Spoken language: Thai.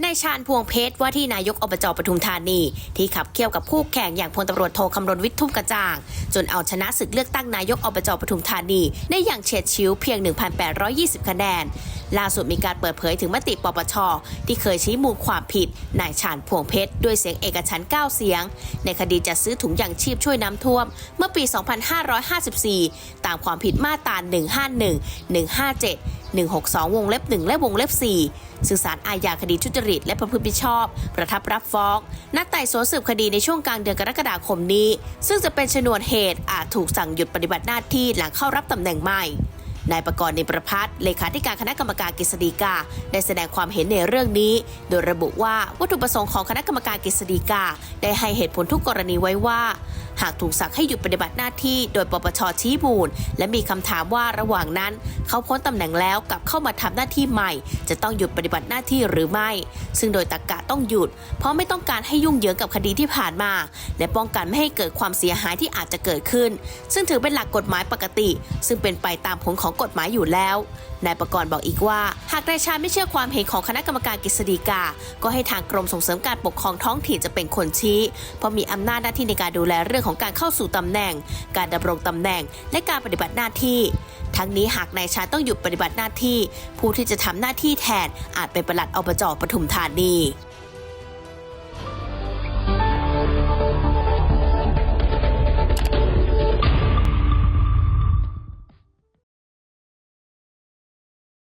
นายชาญพวงเพชรว่าที่นายกอบจปทุมธานี ที่ขับเคี่ยวกับคู่แข่งอย่างพลตำรวจโทคำรณวิทย์ทุ่มกระจ่าง จนเอาชนะศึกเลือกตั้งนายกอบจปทุมธานี ได้อย่างเฉียดชิวเพียง 1,820 คะแนน ล่าสุดมีการเปิดเผยถึงมติปปช ที่เคยชี้มูลความผิดนายชาญพวงเพชร ด้วยเสียงเอกฉันท์9เสียง ในคดีจัดซื้อถุงยางชีพช่วยน้ำท่วม เมื่อปี 2554 ตามความผิดมาตรา 151 157 162 วงเล็บ 1 และวงเล็บ4ซึ่งสารอาญาคดีทุจริต และประพฤติมิชอบ ประทับรับฟ้องนัดไต่สวนสืบคดีในช่วงกลางเดือนกรกฎาคมนี้ ซึ่งจะเป็นชนวนเหตุอาจถูกสั่งหยุดปฏิบัติหน้าที่หลังเข้ารับตำแหน่งใหม่ นายประกรณ์นิประพัฒน์เลขาธิการคณะกรรมการกฤษฎีกาได้แสดงความเห็นในเรื่องนี้ โดยระบุว่าวัตถุประสงค์ของคณะกรรมการกฤษฎีกาได้ให้เหตุผลทุกกรณีไว้ว่า หากถูกสั่งให้หยุดปฏิบัติหน้าที่โดยปปชชี้มูล และมีคำถามว่าระหว่างนั้น เขาพ้นตำแหน่งแล้วกลับเข้ามาทำหน้าที่ใหม่ จะต้องหยุดปฏิบัติหน้าที่หรือไม่ ซึ่งโดยตรกกะต้องหยุด เพราะไม่ต้องการให้ยุ่งเหยิงกับคดีที่ผ่านมา และป้องกันไม่ให้เกิดความเสียหายที่อาจจะเกิดขึ้น ซึ่งถือเป็นหลักกฎหมายปกติ ซึ่งเป็นไปตามผลของกฎหมายอยู่แล้ว นายประกรณ์บอกอีกว่า หากนายชาไม่เชื่อความเห็นของคณะกรรมการกฤษฎีกา ก็ให้ทางกรมส่งเสริมการปกครองท้องถิ่นจะเป็นคนชี้ เพราะมีอำนาจหน้าที่ในการดูแลเรื่องของการเข้าสู่ตำแหน่ง การดำรงตำแหน่ง และการปฏิบัติหน้าที่ ทั้งนี้หากนายชาต้องหยุดปฏิบัติหน้าที่ ผู้ที่จะทำหน้าที่แทนอาจเป็นปลัดอบจปทุมธานี